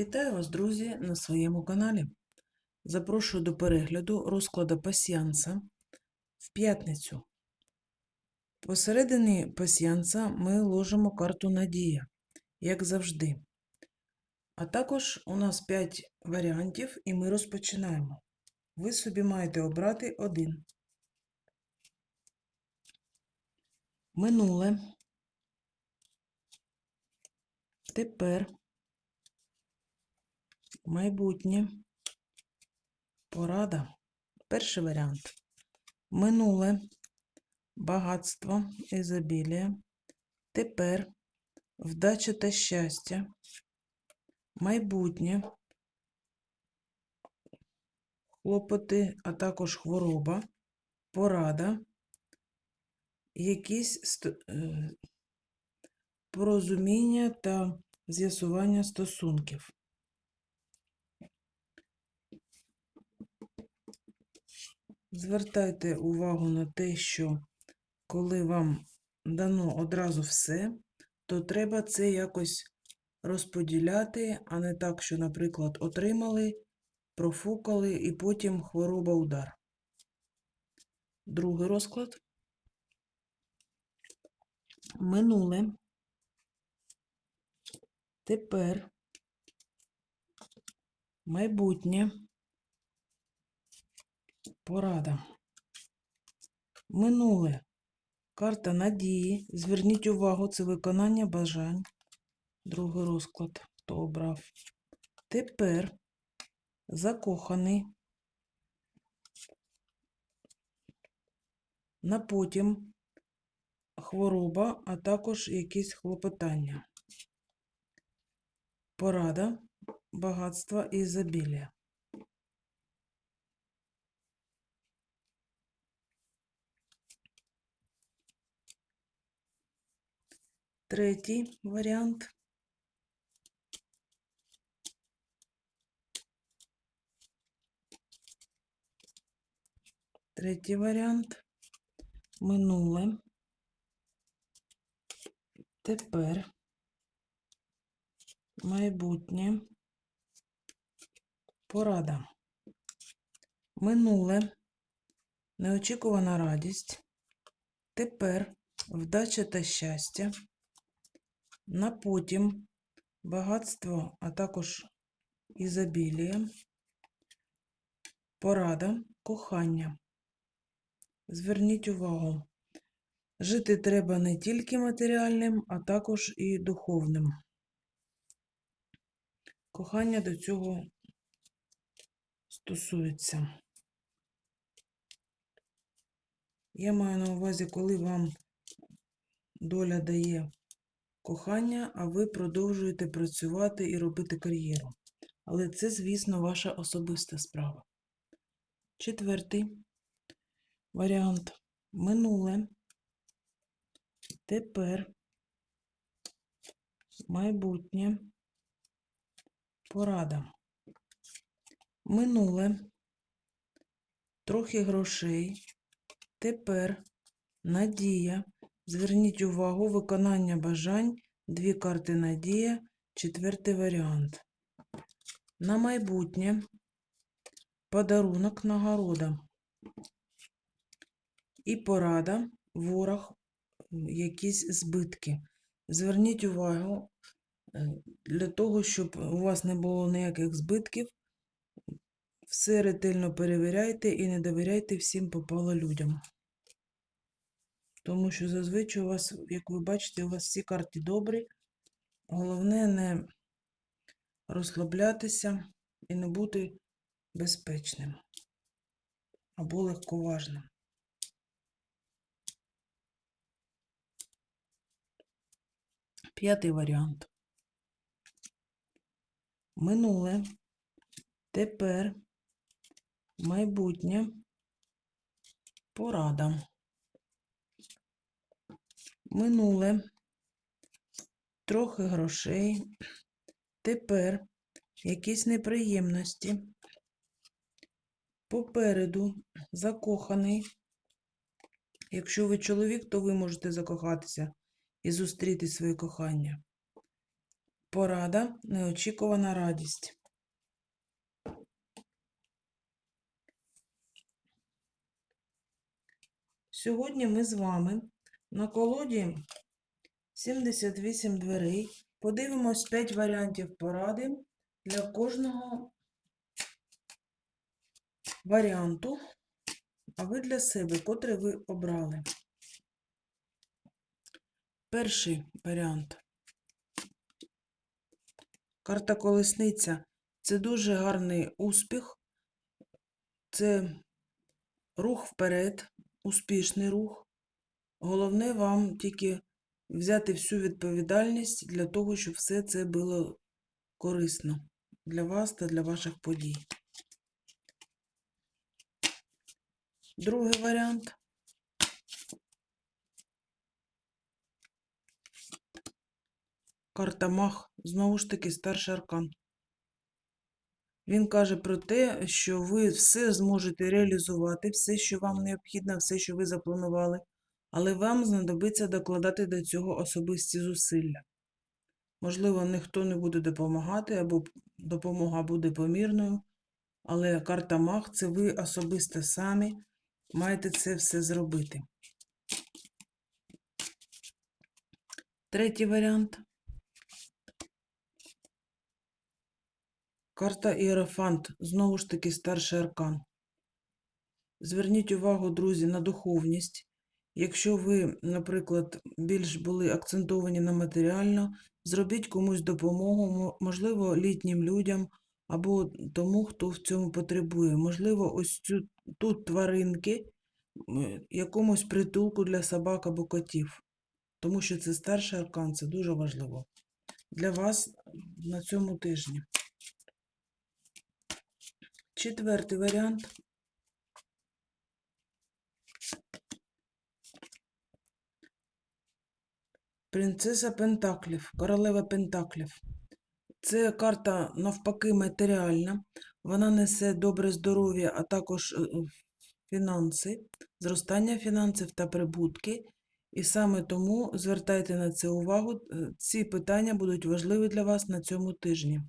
Вітаю вас, друзі, на своєму каналі. Запрошую до перегляду розкладу пасіянса в п'ятницю. Посередині пасіянса ми ложимо карту Надія, як завжди. А також у нас 5 варіантів, і ми розпочинаємо. Ви собі маєте обрати один. Минуле. Тепер майбутнє, порада. Перший варіант. Минуле, багатство, ізобілія. Тепер вдача та щастя. Майбутнє, хлопоти, а також хвороба, порада, якісь е, порозуміння та з'ясування стосунків. Звертайте увагу на те, що коли вам дано одразу все, то треба це якось розподіляти, а не так, що, наприклад, отримали, профукали і потім хвороба удар. Другий розклад. Минуле. Тепер. Майбутнє. Порада. Минуле. Карта надії. Зверніть увагу, це виконання бажань. Другий розклад. Хто обрав? Тепер закоханий. На потім хвороба, а також якісь хлопотання. Порада, багатство і ізобілія. Третій варіант. Третій варіант. Минуле. Тепер. Майбутнє. Порада. Минуле. Неочікувана радість. Тепер вдача та щастя. На потім багатство, а також ізобілія. Порада, кохання. Зверніть увагу. Жити треба не тільки матеріальним, а також і духовним. Кохання до цього стосується. Я маю на увазі, коли вам доля дає кохання, а ви продовжуєте працювати і робити кар'єру. Але це, звісно, ваша особиста справа. Четвертий варіант. Минуле. Тепер. Майбутнє. Порада. Минуле. Трохи грошей. Тепер надія. Зверніть увагу, виконання бажань, дві карти надія, четвертий варіант. На майбутнє подарунок нагорода. І порада, ворог, якісь збитки. Зверніть увагу, е, для того, щоб у вас не було ніяких збитків, все ретельно перевіряйте і не довіряйте всім попало людям. Тому що зазвичай у вас, як ви бачите, у вас всі карти добрі. Головне не розслаблятися і не бути безпечним або легковажним. П'ятий варіант. Минуле, тепер, майбутнє, порада. Минуле, трохи грошей, тепер якісь неприємності. Попереду закоханий. Якщо ви чоловік, то ви можете закохатися і зустріти своє кохання. Порада, неочікувана радість. Сьогодні ми з вами на колоді 78 дверей. Подивимось 5 варіантів поради для кожного варіанту, а ви для себе, котрий ви обрали. Перший варіант. Карта колесниця це дуже гарний успіх, це рух вперед, успішний рух. Головне вам тільки взяти всю відповідальність для того, щоб все це було корисно для вас та для ваших подій. Другий варіант. Карта Мах, знову ж таки, старший аркан. Він каже про те, що ви все зможете реалізувати, все, що вам необхідно, все, що ви запланували, але вам знадобиться докладати до цього особисті зусилля. Можливо, ніхто не буде допомагати, або допомога буде помірною, але карта Мах це ви особисто самі маєте це все зробити. Третій варіант. Карта Іерофант, знову ж таки старший аркан. Зверніть увагу, друзі, на духовність. Якщо ви, наприклад, більш були акцентовані на матеріально, зробіть комусь допомогу, можливо, літнім людям або тому, хто в цьому потребує. Можливо, ось цю тут тваринки, якомусь притулку для собак або котів. Тому що це старший аркан, це дуже важливо для вас на цьому тижні. Четвертий варіант. Принцеса Пентаклів, королева Пентаклів. Це карта навпаки матеріальна. Вона несе добре здоров'я, а також е, е, фінанси, зростання фінансів та прибутки. І саме тому звертайте на це увагу. е, Ці питання будуть важливі для вас на цьому тижні.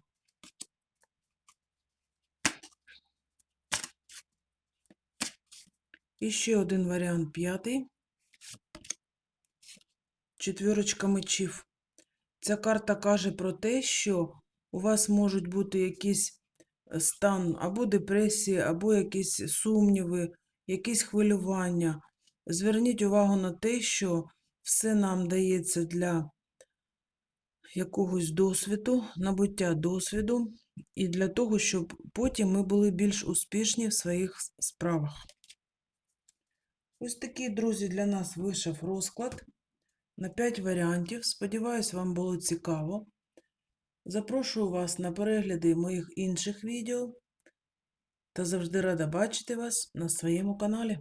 І ще один варіант п'ятий. Четвірочка мечів. Ця карта каже про те, що у вас можуть бути якийсь е, стан або депресії, або якісь сумніви, якісь хвилювання. Зверніть увагу на те, що все нам дається для якогось досвіду, набуття досвіду, і для того, щоб потім ми були більш успішні в своїх справах. Ось такий, друзі, для нас вийшов розклад на 5 варіантів. Сподіваюсь, вам було цікаво. Запрошую вас на перегляди моїх інших відео та завжди рада бачити вас на своєму каналі.